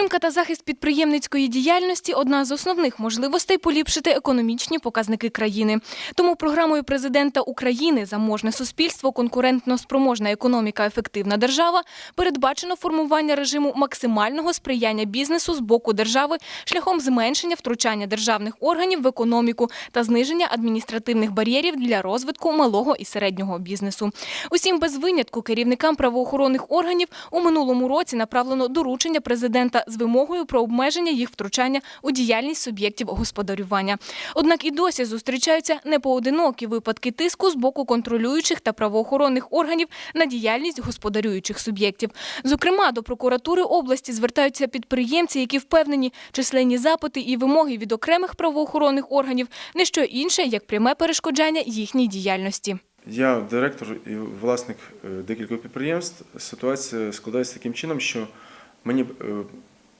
Підтримка та захист підприємницької діяльності одна з основних можливостей поліпшити економічні показники країни. Тому програмою президента України Заможне суспільство, конкурентно спроможна економіка, ефективна держава передбачено формування режиму максимального сприяння бізнесу з боку держави шляхом зменшення втручання державних органів в економіку та зниження адміністративних бар'єрів для розвитку малого і середнього бізнесу. Усім без винятку керівникам правоохоронних органів у минулому році направлено доручення президента з вимогою про обмеження їх втручання у діяльність суб'єктів господарювання. Однак і досі зустрічаються непоодинокі випадки тиску з боку контролюючих та правоохоронних органів на діяльність господарюючих суб'єктів. Зокрема, до прокуратури області звертаються підприємці, які впевнені, численні запити і вимоги від окремих правоохоронних органів не що інше, як пряме перешкоджання їхній діяльності. Я директор і власник е, декількох підприємств. Ситуація складається таким чином, що мені е,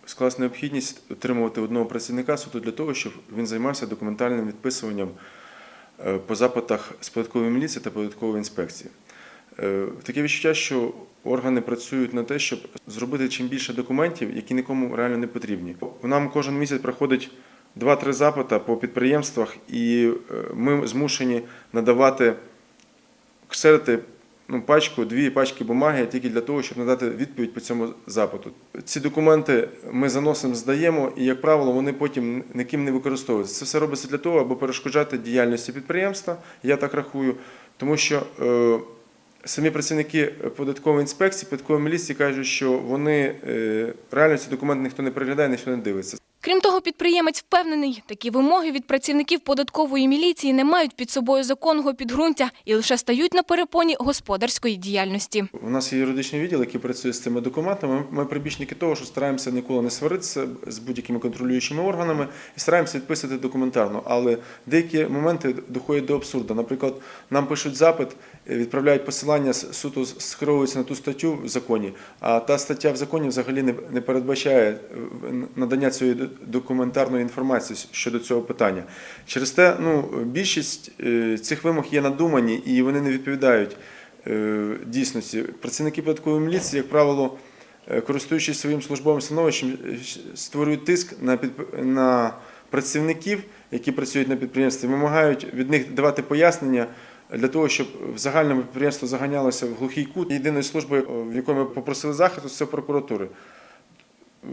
склалась необхідність отримувати одного працівника суто для того, щоб він займався документальним відписуванням е, по запитах з податкової міліції та податкової інспекції. Е, Таке відчуття, що органи працюють на те, щоб зробити чим більше документів, які нікому реально не потрібні. Нам кожен місяць проходить 2-3 запита по підприємствах, і е, ми змушені надавати ксерити ну, пачку, дві пачки бумаги тільки для того, щоб надати відповідь по цьому запиту. Ці документи ми заносимо, здаємо, і, як правило, вони потім ніким не використовуються. Це все робиться для того, аби перешкоджати діяльності підприємства, я так рахую, тому що е, самі працівники податкової інспекції, податкової міліції кажуть, що вони е, реально ці документи ніхто не переглядає, ніхто не дивиться. Крім того, підприємець впевнений, такі вимоги від працівників податкової міліції не мають під собою законного підґрунтя і лише стають на перепоні господарської діяльності. У нас є юридичний відділ, який працює з цими документами. Ми прибічники того, що стараємося ніколи не сваритися з будь-якими контролюючими органами і стараємося відписати документарно. Але деякі моменти доходять до абсурду. Наприклад, нам пишуть запит, відправляють посилання суто скеровуються на ту статтю в законі, а та стаття в законі взагалі не, передбачає е, надання цієї документарної інформації щодо цього питання. Через те, ну, більшість е, цих вимог є надумані і вони не відповідають е, дійсності. Працівники податкової міліції, як правило, е, користуючись своїм службовим становищем, створюють тиск на, на працівників, які працюють на підприємстві, вимагають від них давати пояснення. Для того, щоб в загальному підприємство заганялося в глухий кут, єдиною службою, в якої ми попросили захисту, це прокуратури. Е,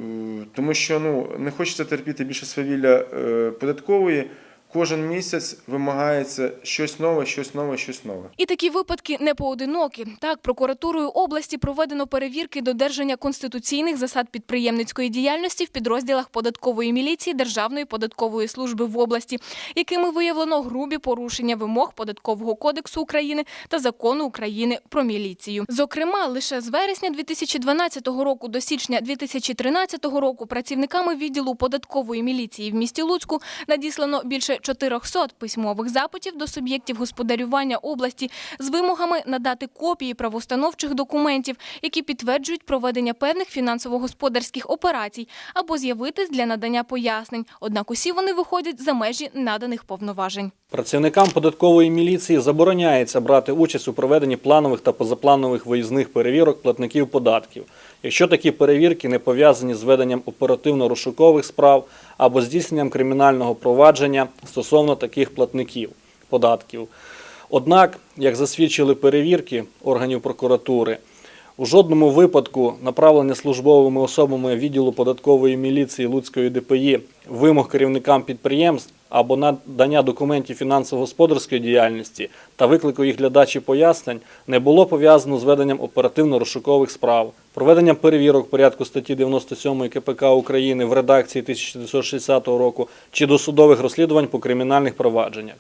Тому що ну, не хочеться терпіти більше свавілля е, податкової. Кожен місяць вимагається щось нове, щось нове, щось нове. І такі випадки не поодинокі. Так, прокуратурою області проведено перевірки додержання конституційних засад підприємницької діяльності в підрозділах податкової міліції Державної податкової служби в області, якими виявлено грубі порушення вимог податкового кодексу України та закону України про міліцію. Зокрема, лише з вересня 2012 року до січня 2013 року працівниками відділу податкової міліції в місті Луцьку надіслано більше 400 письмових запитів до суб'єктів господарювання області з вимогами надати копії правоустановчих документів, які підтверджують проведення певних фінансово-господарських операцій, або з'явитись для надання пояснень. Однак усі вони виходять за межі наданих повноважень. Працівникам податкової міліції забороняється брати участь у проведенні планових та позапланових виїзних перевірок платників податків, якщо такі перевірки не пов'язані з веденням оперативно-розшукових справ або здійсненням кримінального провадження стосовно таких платників податків. Однак, як засвідчили перевірки органів прокуратури, у жодному випадку направлення службовими особами відділу податкової міліції Луцької ДПІ вимог керівникам підприємств або надання документів фінансово-господарської діяльності та виклику їх для дачі пояснень не було пов'язано з веденням оперативно-розшукових справ, проведенням перевірок порядку статті 97 КПК України в редакції 1960 року чи досудових розслідувань по кримінальних провадженнях.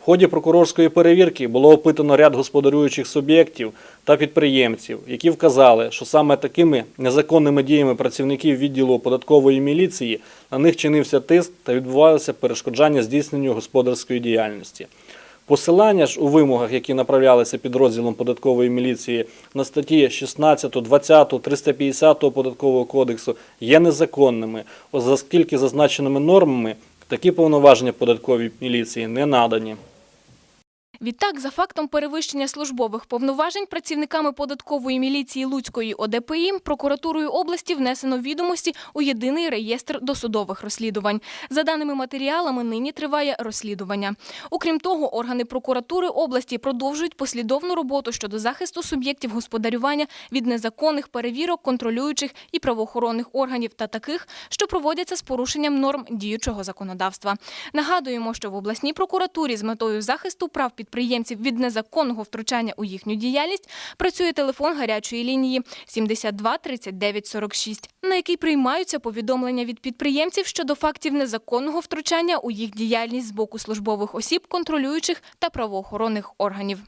В ході прокурорської перевірки було опитано ряд господарюючих суб'єктів та підприємців, які вказали, що саме такими незаконними діями працівників відділу податкової міліції на них чинився тиск та відбувалося перешкоджання здійсненню господарської діяльності. Посилання ж у вимогах, які направлялися підрозділом податкової міліції на статті 16, 20, 350 податкового кодексу, є незаконними, оскільки зазначеними нормами такі повноваження податковій міліції не надані. Відтак, за фактом перевищення службових повноважень працівниками податкової міліції Луцької ОДПІ прокуратурою області внесено відомості у єдиний реєстр досудових розслідувань. За даними матеріалами, нині триває розслідування. Окрім того, органи прокуратури області продовжують послідовну роботу щодо захисту суб'єктів господарювання від незаконних перевірок контролюючих і правоохоронних органів та таких, що проводяться з порушенням норм діючого законодавства. Нагадуємо, що в обласній прокуратурі з метою захисту прав підприємців від незаконного втручання у їхню діяльність працює телефон гарячої лінії 72 39 46, на який приймаються повідомлення від підприємців щодо фактів незаконного втручання у їх діяльність з боку службових осіб, контролюючих та правоохоронних органів.